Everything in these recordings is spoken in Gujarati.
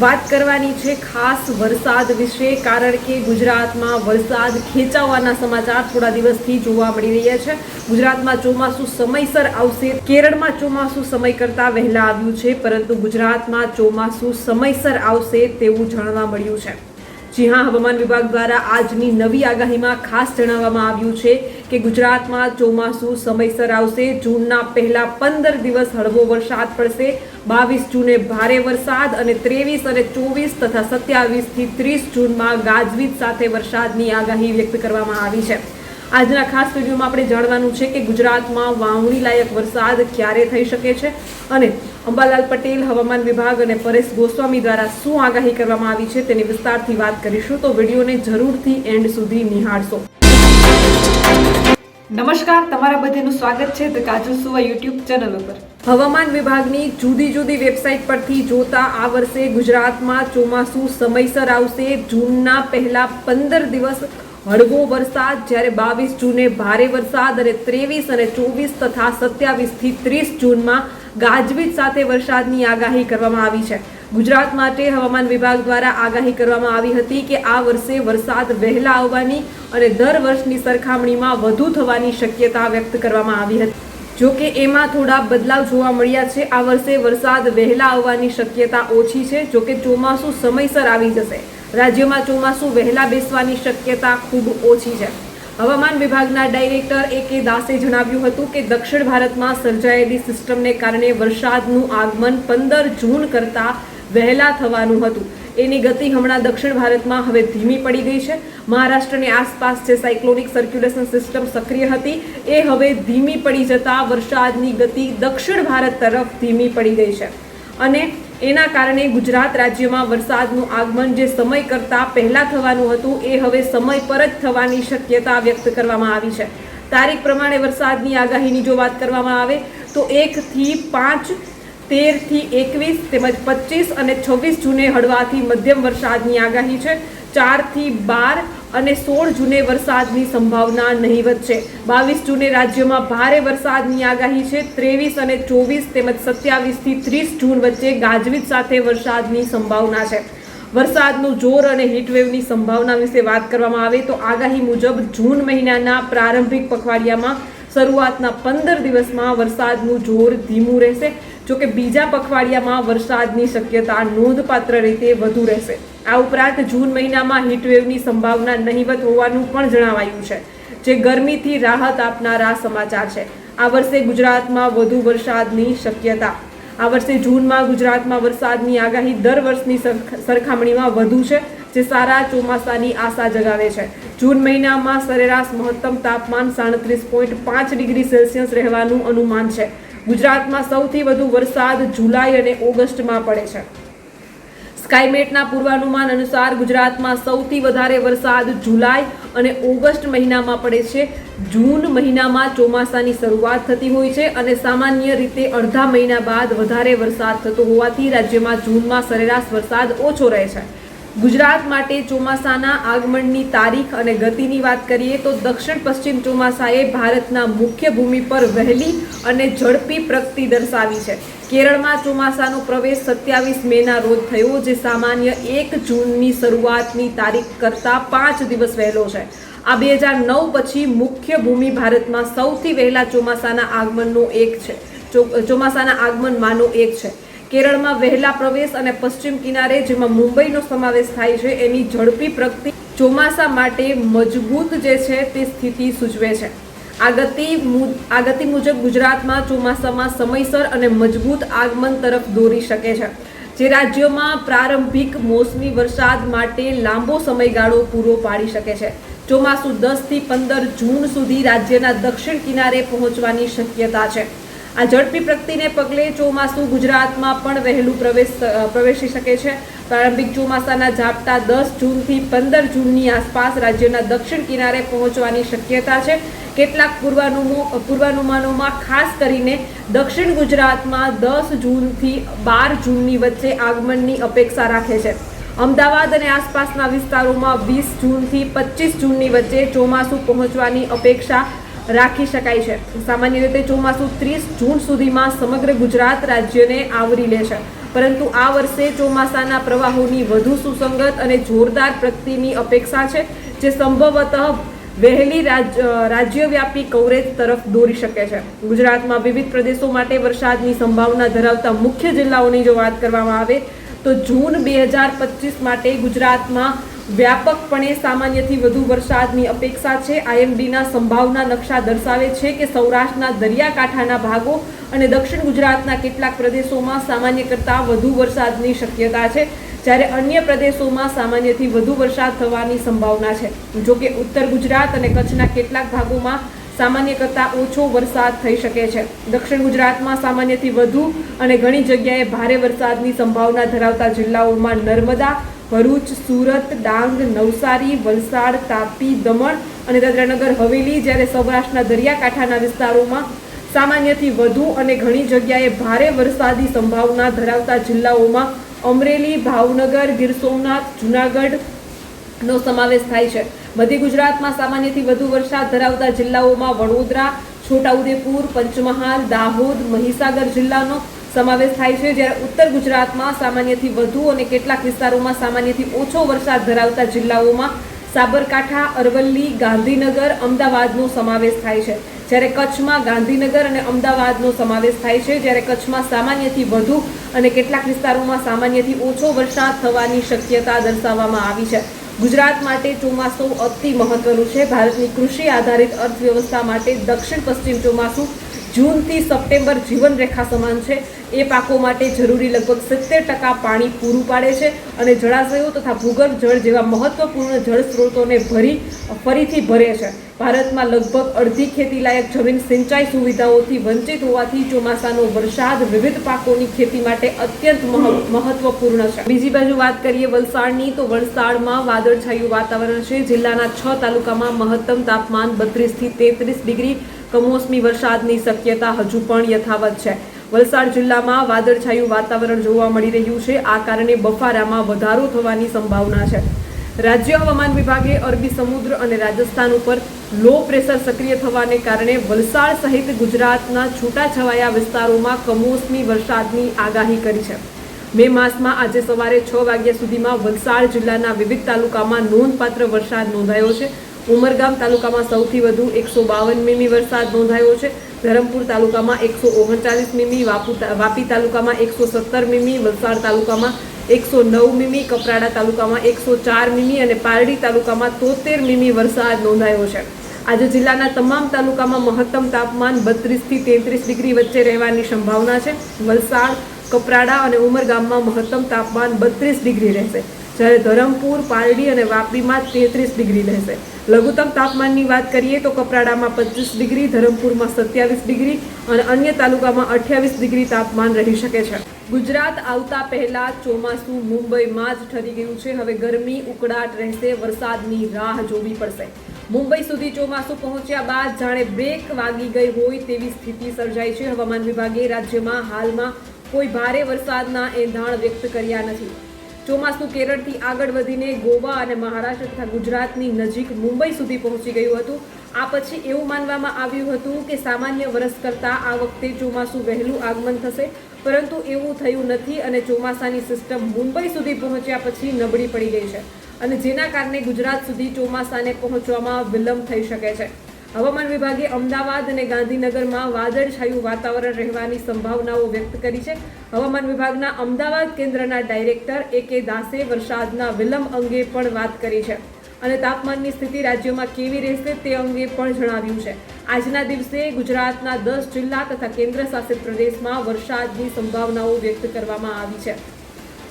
વાત કરવાની છે ખાસ વરસાદ વિશે, કારણ કે ગુજરાતમાં વરસાદ ખેંચાવાના સમાચાર થોડા દિવસથી જોવા મળી રહ્યા છે. ગુજરાતમાં ચોમાસું સમયસર આવશે. કેરળમાં ચોમાસું સમય કરતાં વહેલા આવ્યું છે, પરંતુ ગુજરાતમાં ચોમાસું સમયસર આવશે તેવું જાણવા મળ્યું છે. જી હા, હવામાન વિભાગ દ્વારા આજની નવી આગાહીમાં ખાસ જણાવવામાં આવ્યું છે કે ગુજરાતમાં ચોમાસું સમયસર આવશે. જૂનના પહેલા પંદર દિવસ હળવો વરસાદ પડશે. બાવીસ જૂને ભારે વરસાદ અને ત્રેવીસ અને ચોવીસ તથા સત્યાવીસથી ત્રીસ જૂનમાં ગાજવીજ સાથે વરસાદની આગાહી વ્યક્ત કરવામાં આવી છે. આજના ખાસ વિડીયોમાં આપણે જાણવાનું છે કે ગુજરાતમાં વાવણી લાયક વરસાદ ક્યારે થઈ શકે છે અને અંબાલાલ પટેલ હવામાન વિભાગ અને પરેશ ગોસ્વામી દ્વારા શું આગાહી કરવામાં આવી છે તેની વિસ્તારથી વાત કરીશું. તો વિડીયોને જરૂરથી એન્ડ સુધી નિહાળશો. નમસ્કાર, તમારા બધાનું સ્વાગત છે ધ કાજુ સુવા યુટ્યુબ ચેનલ ઉપર. હવામાન વિભાગની જુદી જુદી વેબસાઇટ પરથી જોતા આ વર્ષે ગુજરાતમાં ચોમાસું સમયસર આવશે. જૂનના પહેલા પંદર દિવસ હળવો વરસાદ, જ્યારે બાવીસ જૂને ભારે વરસાદ અને ત્રેવીસ અને ચોવીસ તથા સત્યાવીસથી ત્રીસ જૂનમાં ગાજવીજ સાથે વરસાદની આગાહી કરવામાં આવી છે. ગુજરાત માટે હવામાન વિભાગ દ્વારા આગાહી કરવામાં આવી હતી કે આ વર્ષે વરસાદ વહેલા આવવાની અને દર વર્ષની સરખામણીમાં વધુ થવાની શક્યતા વ્યક્ત કરવામાં આવી હતી. જો કે એમાં થોડા બદલાવ જોવા મળ્યા છે. આ વર્ષે વરસાદ વહેલા આવવાની શક્યતા ઓછી છે. જો કે ચોમાસું સમયસર આવી જશે. રાજ્યમાં ચોમાસું વહેલા બેસવાની શક્યતા ખૂબ ઓછી છે. હવામાન વિભાગના ડાયરેક્ટર એ કે દાસે જણાવ્યું હતું કે દક્ષિણ ભારતમાં સર્જાયેલી સિસ્ટમને કારણે વરસાદનું આગમન પંદર જૂન કરતાં વહેલા થવાનું હતું. એની ગતિ હમણાં દક્ષિણ ભારતમાં હવે ધીમી પડી ગઈ છે. મહારાષ્ટ્રની આસપાસ જે સાયક્લોનિક સર્ક્યુલેશન સિસ્ટમ સક્રિય હતી, એ હવે ધીમી પડી જતાં વરસાદની ગતિ દક્ષિણ ભારત તરફ ધીમી પડી ગઈ છે. અને એના કારણે ગુજરાત રાજ્યમાં વરસાદનું આગમન જે સમય કરતાં પહેલાં થવાનું હતું, એ હવે સમય પર જ થવાની શક્યતા વ્યક્ત કરવામાં આવી છે. તારીખ પ્રમાણે વરસાદની આગાહીની જો વાત કરવામાં આવે, તો એકથી પાંચ તેરથી એકવીસ તેમજ પચીસ અને છવ્વીસ જૂને હળવાથી મધ્યમ વરસાદની આગાહી છે. ચારથી બાર અને સોળ જૂને વરસાદની સંભાવના નહીવત છે. બાવીસ જૂને રાજ્યમાં ભારે વરસાદની આગાહી છે. ત્રેવીસ અને ચોવીસ તેમજ સત્યાવીસથી ત્રીસ જૂન વચ્ચે ગાજવીજ સાથે વરસાદની સંભાવના છે. વરસાદનું જોર અને હીટવેવની સંભાવના વિશે વાત કરવામાં આવે તો આગાહી મુજબ જૂન મહિનાના પ્રારંભિક પખવાડિયામાં શરૂઆતના પંદર દિવસમાં વરસાદનું જોર ધીમું રહેશે. જોકે બીજા પખવાડિયામાં વરસાદની શક્યતા નોંધપાત્ર રીતે વધુ રહેશે. આ ઉપરાંત જૂન મહિનામાં હીટવેવની સંભાવના નહીવત હોવાનું પણ જણાવાયું છે, જે ગરમીથી રાહત આપનારા સમાચાર છે. આ વર્ષે ગુજરાતમાં વધુ વરસાદની શક્યતા. આ વર્ષે જૂનમાં ગુજરાતમાં વરસાદની આગાહી દર વર્ષની સરખ- સરખામણીમાં વધુ છે, જે સારા ચોમાસાની આશા જગાવે છે. જૂન મહિનામાં સરેરાશ મહત્તમ તાપમાન સાડત્રીસ પોઈન્ટ પાંચ ડિગ્રી સેલ્સિયસ રહેવાનું અનુમાન છે. ગુજરાતમાં સૌથી વધુ વરસાદ જુલાઈ અને ઓગસ્ટમાં પડે છે. સ્કાયમેટના પૂર્વાનુમાન અનુસાર ગુજરાતમાં સૌથી વધારે વરસાદ જુલાઈ અને ઓગસ્ટ મહિનામાં પડે છે. જૂન મહિનામાં ચોમાસાની શરૂઆત થતી હોય છે અને સામાન્ય રીતે અડધા મહિના બાદ વધારે વરસાદ થતો હોવાથી રાજ્યમાં જૂનમાં સરેરાશ વરસાદ ઓછો રહે છે. ગુજરાત માટે ચોમાસાના આગમનની તારીખ અને ગતિની વાત કરીએ તો દક્ષિણ પશ્ચિમ ચોમાસાએ ભારતના મુખ્ય ભૂમિ પર વહેલી અને ઝડપી પ્રગતિ દર્શાવી છે. કેરળમાં ચોમાસાનો પ્રવેશ સત્યાવીસ મેના રોજ થયો, જે સામાન્ય એક જૂનની શરૂઆતની તારીખ કરતાં પાંચ દિવસ વહેલો છે. આ બે હજાર નવ પછી મુખ્ય ભૂમિ ભારતમાં સૌથી વહેલા ચોમાસાના આગમનનો એક છે. ચોમાસાના આગમનમાંનો એક છે. કેરળમાં વહેલા પ્રવેશ અને પશ્ચિમ કિનારે, જેમાં મુંબઈનો સમાવેશ થાય છે, એની ઝડપી પ્રગતિ ચોમાસા માટે મજબૂત જે છે તે સ્થિતિ સૂચવે છે. આ ગતિ આ મુજબ ગુજરાતમાં ચોમાસામાં સમયસર અને મજબૂત આગમન તરફ દોરી શકે છે. જે રાજ્યોમાં પ્રારંભિક મોસમી વરસાદ માટે લાંબો સમયગાળો પૂરો પાડી શકે છે. ચોમાસું દસથી પંદર જૂન સુધી રાજ્યના દક્ષિણ કિનારે પહોંચવાની શક્યતા છે. આ ઝડપી પ્રગતિને પગલે ચોમાસું ગુજરાતમાં પણ વહેલું પ્રવેશ પ્રવેશી શકે છે. પ્રારંભિક ચોમાસાના ઝાપટા દસ જૂનથી પંદર જૂનની આસપાસ રાજ્યના દક્ષિણ કિનારે પહોંચવાની શક્યતા છે. કેટલાક પૂર્વાનુમો, પૂર્વાનુમાનોમાં ખાસ કરીને દક્ષિણ ગુજરાતમાં દસ જૂનથી બાર જૂનની વચ્ચે આગમનની અપેક્ષા રાખે છે. અમદાવાદ અને આસપાસના વિસ્તારોમાં વીસ જૂનથી પચીસ જૂનની વચ્ચે ચોમાસું પહોંચવાની અપેક્ષા રાખી શકાય છે. સામાન્ય રીતે ચોમાસું ત્રીસ જૂન સુધીમાં સમગ્ર ગુજરાત રાજ્યને આવરી લે છે. પરંતુ આ વર્ષે ચોમાસાના પ્રવાહોની વધુ સુસંગત અને જોરદાર પ્રગતિની અપેક્ષા છે, જે સંભવતઃ વહેલી રાજ- રાજ્યવ્યાપી કવરેજ તરફ દોરી શકે છે. ગુજરાતમાં વિવિધ પ્રદેશો માટે વરસાદની સંભાવના ધરાવતા મુખ્ય જિલ્લાઓની જો વાત કરવામાં આવે, તો જૂન બે હજાર પચીસ માટે ગુજરાતમાં વ્યાપકપણે સામાન્યથી વધુ વરસાદની અપેક્ષા છે. આઈએમડીના સંભાવના નકશા દર્શાવે છે કે સૌરાષ્ટ્રના દરિયાકાંઠાના ભાગો અને દક્ષિણ ગુજરાતના કેટલાક પ્રદેશોમાં સામાન્ય કરતાં વધુ વરસાદની શક્યતા છે, જ્યારે અન્ય પ્રદેશોમાં સામાન્યથી વધુ વરસાદ થવાની સંભાવના છે. જોકે ઉત્તર ગુજરાત અને કચ્છના કેટલાક ભાગોમાં સામાન્ય કરતાં ઓછો વરસાદ થઈ શકે છે. દક્ષિણ ગુજરાતમાં સામાન્યથી વધુ અને ઘણી જગ્યાએ ભારે વરસાદની સંભાવના ધરાવતા જિલ્લાઓમાં નર્મદા, ભરૂચ, સુરત, ડાંગ, નવસારી, વલસાડ, તાપી, દમણ અને દાદરાનગર, હવેલી જ્યારે સૌરાષ્ટ્રના દરિયાકાંઠાના વિસ્તારોમાં સામાન્યથી વધુ અને ઘણી જગ્યાએ ભારે વરસાદી સંભાવના ધરાવતા જિલ્લાઓમાં અમરેલી, ભાવનગર, ગીર સોમનાથ, જૂનાગઢનો સમાવેશ થાય છે. મધ્ય ગુજરાતમાં સામાન્યથી વધુ વરસાદ ધરાવતા જિલ્લાઓમાં વડોદરા, છોટાઉદેપુર, પંચમહાલ, દાહોદ, મહીસાગર જિલ્લાનો સમાવેશ થાય છે, જ્યારે ઉત્તર ગુજરાતમાં સામાન્યથી વધુ અને કેટલાક વિસ્તારોમાં સામાન્યથી ઓછો વરસાદ ધરાવતા જિલ્લાઓમાં સાબરકાંઠા, અરવલ્લી, ગાંધીનગર, અમદાવાદનો સમાવેશ થાય છે. જ્યારે કચ્છમાં ગાંધીનગર અને અમદાવાદનો સમાવેશ થાય છે, જ્યારે કચ્છમાં સામાન્યથી વધુ અને કેટલાક વિસ્તારોમાં સામાન્યથી ઓછો વરસાદ થવાની શક્યતા દર્શાવવામાં આવી છે. ગુજરાત માટે ચોમાસું અતિ મહત્વનું છે. ભારતની કૃષિ આધારિત અર્થવ્યવસ્થા માટે દક્ષિણ પશ્ચિમ ચોમાસું જૂનથી સપ્ટેમ્બર જીવનરેખા સમાન છે. એ પાકો માટે જરૂરી લગભગ સિત્તેર ટકા પાણી પૂરું પાડે છે અને જળાશયો તથા ભૂગર્ભ જળ જેવા મહત્વપૂર્ણ જળ સ્ત્રોતોને ભરી, ફરીથી ભરે છે. ભારતમાં લગભગ અડધી ખેતીલાયક જમીન સિંચાઈ સુવિધાઓથી વંચિત હોવાથી ચોમાસાનો વરસાદ વિવિધ પાકોની ખેતી માટે અત્યંત મહ- મહત્વપૂર્ણ છે. બીજી બાજુ વાત કરીએ વલસાડની, તો વલસાડમાં વાદળછાયું વાતાવરણ છે. જિલ્લાના છ તાલુકામાં મહત્તમ તાપમાન બત્રીસથી તેત્રીસ ડિગ્રી, કમોસમી વરસાદની શક્યતા હજુ પણ યથાવત છે. વલસાડ જિલ્લામાં વાદળછાયું વાતાવરણ જોવા મળી રહ્યું છે. આ કારણે બફારામાં વધારો થવાની સંભાવના છે. રાજ્ય હવામાન વિભાગે અરબી સમુદ્ર અને રાજસ્થાન ઉપર લો પ્રેશર સક્રિય થવાને કારણે વલસાડ સહિત ગુજરાતના છૂટાછવાયા વિસ્તારોમાં કમોસમી વરસાદની આગાહી કરી છે. મે માસમાં આજે સવારે છ વાગ્યા સુધીમાં વલસાડ જિલ્લાના વિવિધ તાલુકામાં નોંધપાત્ર વરસાદ નોંધાયો છે. ઉમરગામ તાલુકામાં સૌથી વધુ એકસો બાવન મીમી વરસાદ નોંધાયો છે. ધરમપુર તાલુકામાં એકસો ઓગણચાલીસ મીમી, વાપુ તાલુકામાં એકસો સત્તર મીમી, વલસાડ તાલુકામાં એકસો નવ મીમી, કપરાડા તાલુકામાં એકસો ચાર મીમી અને પારડી તાલુકામાં તોતેર મીમી વરસાદ નોંધાયો છે. આજે જિલ્લાના તમામ તાલુકામાં મહત્તમ તાપમાન બત્રીસથી તેત્રીસ ડિગ્રી વચ્ચે રહેવાની સંભાવના છે. વલસાડ, કપરાડા અને ઉમરગામમાં મહત્તમ તાપમાન બત્રીસ ડિગ્રી રહેશે. જ્યારે ધરમપુર, પારડી અને વાપીમાં તેત્રીસ ડિગ્રી રહેશે. લઘુત્તમ તાપમાનની વાત કરીએ તો કપરાડામાં પચીસ ડિગ્રી, ધરમપુરમાં સત્યાવીસ ડિગ્રી અને અન્ય તાલુકામાં અઠ્યાવીસ ડિગ્રી તાપમાન રહી શકે છે. ગુજરાત આવતા પહેલા ચોમાસું મુંબઈમાં જ ઠરી ગયું છે. હવે ગરમી ઉકળાટ રહેશે, વરસાદની રાહ જોવી પડશે. મુંબઈ સુધી ચોમાસું પહોંચ્યા બાદ જાણે બ્રેક વાગી ગઈ હોય તેવી સ્થિતિ સર્જાઈ છે. હવામાન વિભાગે રાજ્યમાં હાલમાં કોઈ ભારે વરસાદના એંધાણ વ્યક્ત કર્યા નથી. ચોમાસું કેરળથી આગળ વધીને ગોવા અને મહારાષ્ટ્ર તથા ગુજરાતની નજીક મુંબઈ સુધી પહોંચી ગયું હતું. આ પછી એવું માનવામાં આવ્યું હતું કે સામાન્ય વરસ કરતાં આ વખતે ચોમાસું વહેલું આગમન થશે, પરંતુ એવું થયું નથી અને ચોમાસાની સિસ્ટમ મુંબઈ સુધી પહોંચ્યા પછી નબળી પડી ગઈ છે. અને જેના કારણે ગુજરાત સુધી ચોમાસાને પહોંચવામાં વિલંબ થઈ શકે છે. હવામાન વિભાગે અમદાવાદ અને ગાંધીનગરમાં વાદળછાયું વાતાવરણ રહેવાની સંભાવનાઓ વ્યક્ત કરી છે. હવામાન વિભાગના અમદાવાદ કેન્દ્રના ડાયરેક્ટર એ કે દાસે વરસાદના વિલંબ અંગે પણ વાત કરી છે અને તાપમાનની સ્થિતિ રાજ્યમાં કેવી રહેશે તે અંગે પણ જણાવ્યું છે. આજના દિવસે ગુજરાતના દસ જિલ્લા તથા કેન્દ્ર શાસિત પ્રદેશમાં વરસાદની સંભાવનાઓ વ્યક્ત કરવામાં આવી છે.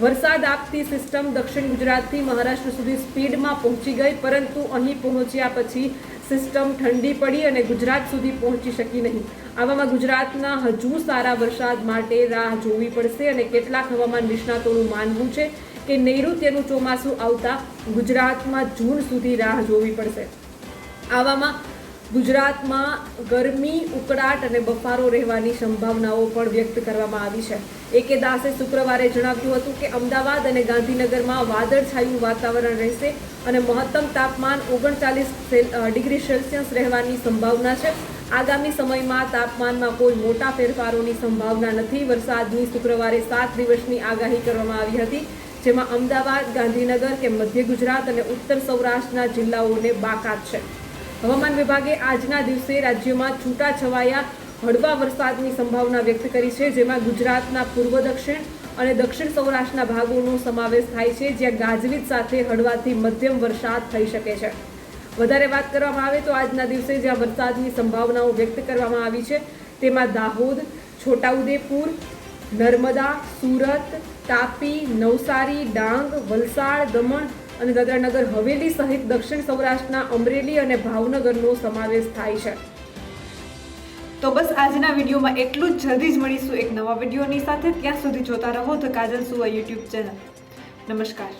વરસાદ આપતી સિસ્ટમ દક્ષિણ ગુજરાતથી મહારાષ્ટ્ર સુધી સ્પીડમાં પહોંચી ગઈ, પરંતુ અહીં પહોંચ્યા પછી સિસ્ટમ ઠંડી પડી અને ગુજરાત સુધી પહોંચી શકી નહીં. આવામાં ગુજરાતના હજુ સારા વરસાદ માટે રાહ જોવી પડશે અને કેટલાક હવામાન નિષ્ણાતોનું માનવું છે કે નૈઋત્યનું ચોમાસું આવતા ગુજરાતમાં જૂન સુધી રાહ જોવી પડશે. આવામાં ગુજરાતમાં ગરમી, ઉકળાટ અને બફારો રહેવાની સંભાવનાઓ પણ વ્યક્ત કરવામાં આવી છે. એકે દાસે શુક્રવારે જણાવ્યું હતું કે અમદાવાદ અને ગાંધીનગરમાં વાદળછાયું વાતાવરણ રહેશે અને મહત્તમ તાપમાન ઓગણચાલીસ ડિગ્રી સેલ્સિયસ રહેવાની સંભાવના છે. આગામી સમયમાં તાપમાનમાં કોઈ મોટા ફેરફારોની સંભાવના નથી. વરસાદની શુક્રવારે સાત દિવસની આગાહી કરવામાં આવી હતી, જેમાં અમદાવાદ, ગાંધીનગર કે મધ્ય ગુજરાત અને ઉત્તર સૌરાષ્ટ્રના જિલ્લાઓને બાકાત છે. હવામાન વિભાગે આજના દિવસે રાજ્યમાં છૂટાછવાયા, હળવા વરસાદની સંભાવના વ્યક્ત કરી છે, જેમાં ગુજરાતના પૂર્વ દક્ષિણ અને દક્ષિણ સૌરાષ્ટ્રના ભાગોનો સમાવેશ થાય છે, જ્યાં ગાજવીજ સાથે હળવાથી મધ્યમ વરસાદ થઈ શકે છે. વધારે વાત કરવામાં આવે તો આજના દિવસે જ્યાં વરસાદની સંભાવનાઓ વ્યક્ત કરવામાં આવી છે, તેમાં દાહોદ, છોટાઉદેપુર, નર્મદા, સુરત, તાપી, નવસારી, ડાંગ, વલસાડ, દમણ અને દાદરાનગર હવેલી સહિત દક્ષિણ સૌરાષ્ટ્રના અમરેલી અને ભાવનગરનો સમાવેશ થાય છે. તો બસ આજના વિડીયોમાં એટલું જ. જલ્દી જ મળીશું એક નવા વિડીયોની સાથે. ત્યાં સુધી જોતા રહો તો કાજલ સુવા યુટ્યુબ ચેનલ. નમસ્કાર.